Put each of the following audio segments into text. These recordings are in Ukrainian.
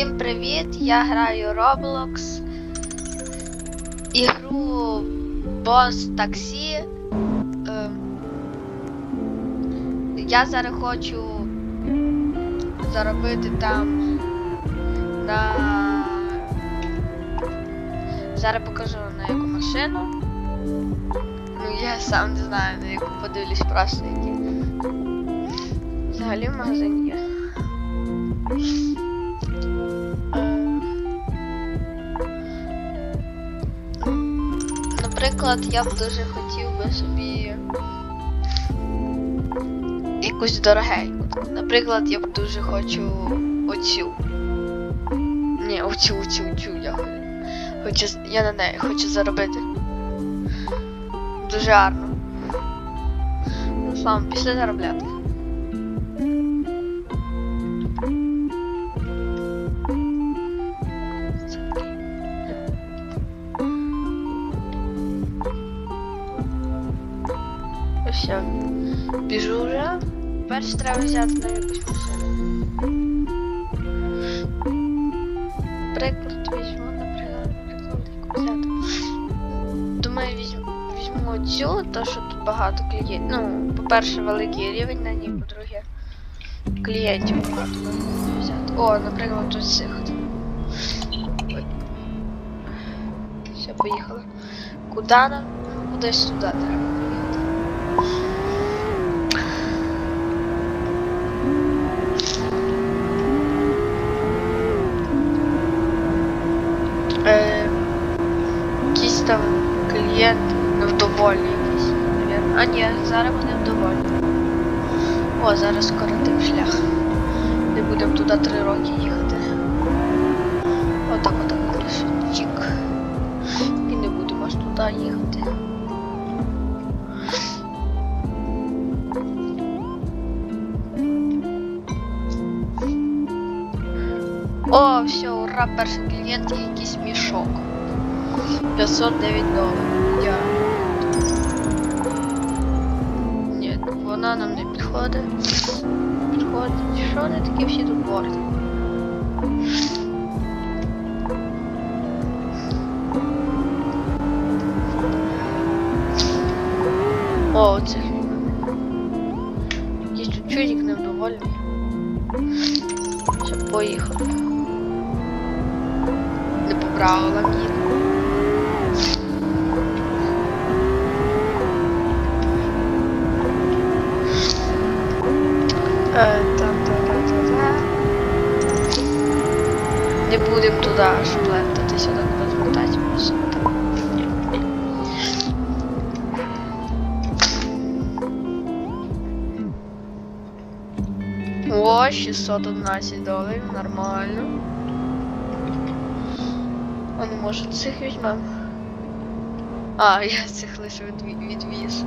Всім привіт! Я граю Roblox. Ігру Boss Taxi. Ем, Я зараз хочу заробити там на. Зараз покажу на яку машину. Ну я сам не знаю, на яку подивлюсь просто які. Взагалі в магазині. Наприклад, я б дуже хотів би собі якусь дорогеньку. Наприклад, я б дуже хочу оцю. Ні, оцю, оцю, оцю я хочу. Я на неї хочу заробити. Дуже гарно. Ну, сам після заробляти. Біжу вже. Перше треба взяти на якусь машину. Приклад візьму, наприклад, яку взяти. Думаю, візьму, візьму цю, то що тут багато клієнтів. Ну, по-перше, великий рівень на ній, по-друге, клієнтів багато можна взяти. О, наприклад, тут цих. Все, поїхали. Куди нам? Кудись туди треба поїхати. Е, якийсь там клієнт невдовольний якийсь. навірно. А ні, зараз вони вдовольні. О, зараз скоротив шлях. Не будемо туди три роки їхати. Отак, отак лише чік. І не будемо аж туди їхати. О, все, ура, перший клієнт і якийсь мішок. 509 доларів. Я. Вона нам не підходить. Підходить. Що вони такі всі тут борють? Туди аж плентатися, так розвертати просто. О, 611 доларів, нормально. А ну може цих візьмемо? А, я цих лише відві- відвіз.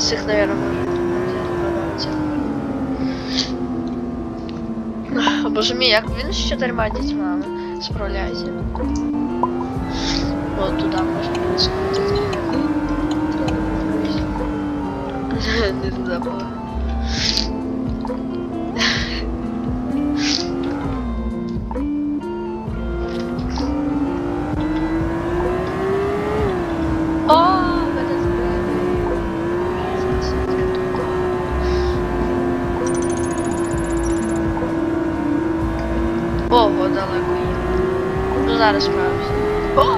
Ці цих, наверное, взяти продавця. Боже мій, як він з чотирма дітьми справляється. От туди зараз справимося. О!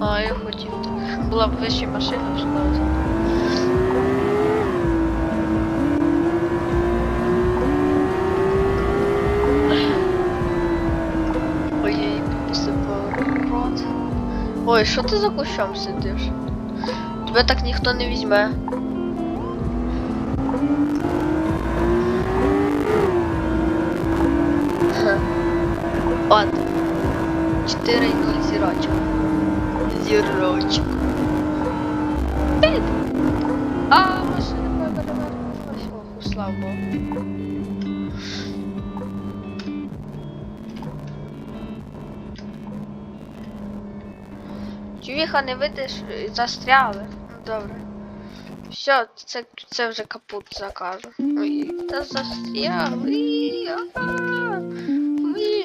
А, я хотів так. Була б вища машина, справді. Ой, я пропустив поворот. Ой, що ти за кущом сидиш? Тебе так ніхто не візьме. От. 4 0 зірочок. Зірочок. Під. А, машина перевернулась. Ох, слава Богу. Чувіха не видиш, застряли. Ну, добре. Все, це це вже капут заказу. Ой, Та застряли.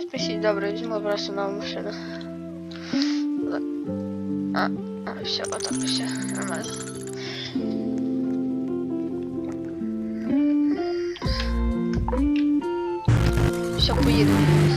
Спасибо, добре, візьму просто нову машину. А, а, все, отак, все, нормально. Все, поїдемо.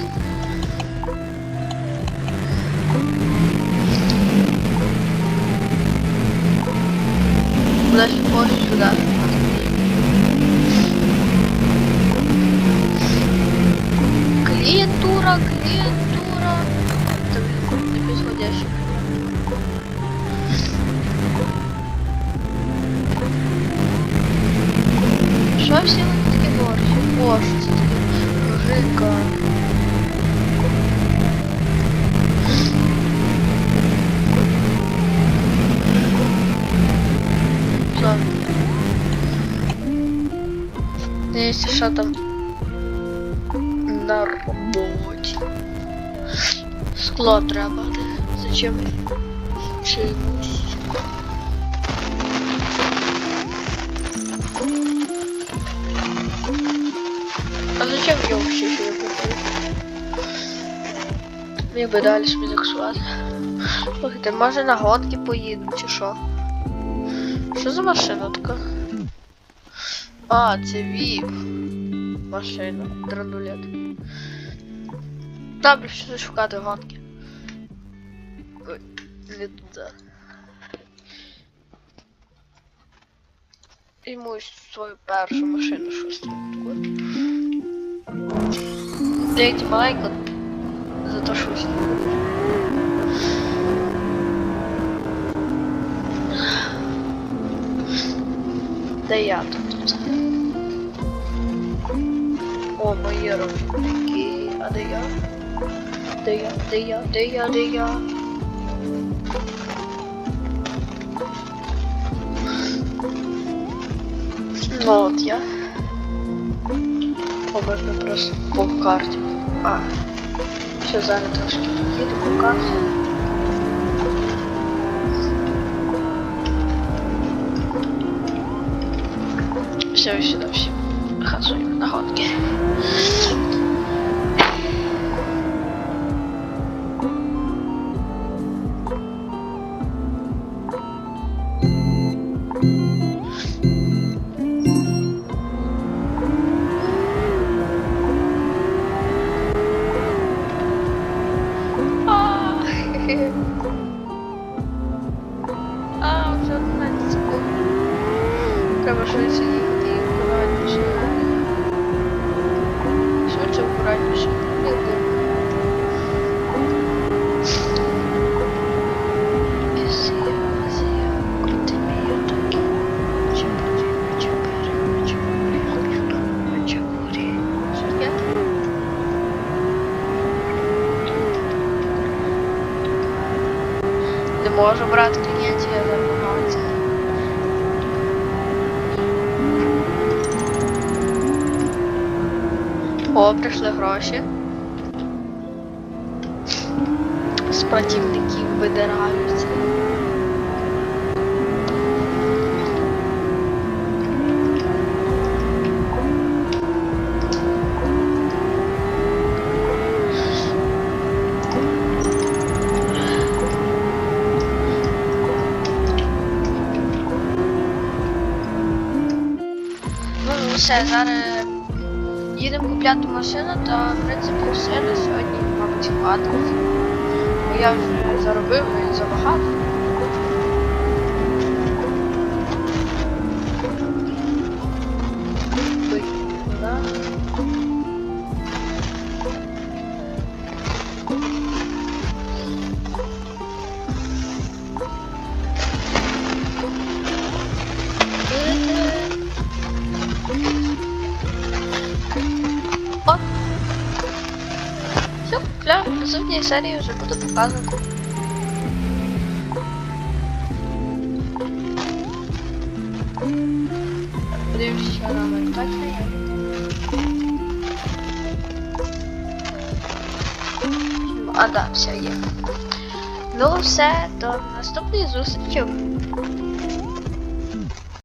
Що там на роботі. Скло треба. Зачем чимось? А зачем я вообще сюда купил? Міг би далі собі заксувати. Слухайте, може на гонки поїдемо чи що? Що за машина така? А, це віп. Машина. Драндулет. Добре, що шукати гонки. Ой, не туди. Йому свою першу машину щось там таке. Деякі маленько, зато щось. Де я тут? О, мої робітники. А де я? Де я? Де я? Де я? Де я? Ну от я. О, можна просто по карті. А. Ще зараз трошки їду по карті. Все, сюда все. Газуем на гонки. А, Не можу брати клієнтів, я забагався. О, прийшли гроші. З противників видираються. Все, зараз їдемо купляти машину, то в принципі все на сьогодні, мабуть, хватить. Я вже заробив і забагато. Наступній серії вже. Подивимось, що робить. Так. А, да, все є. Ну, все, до наступної зустрічі.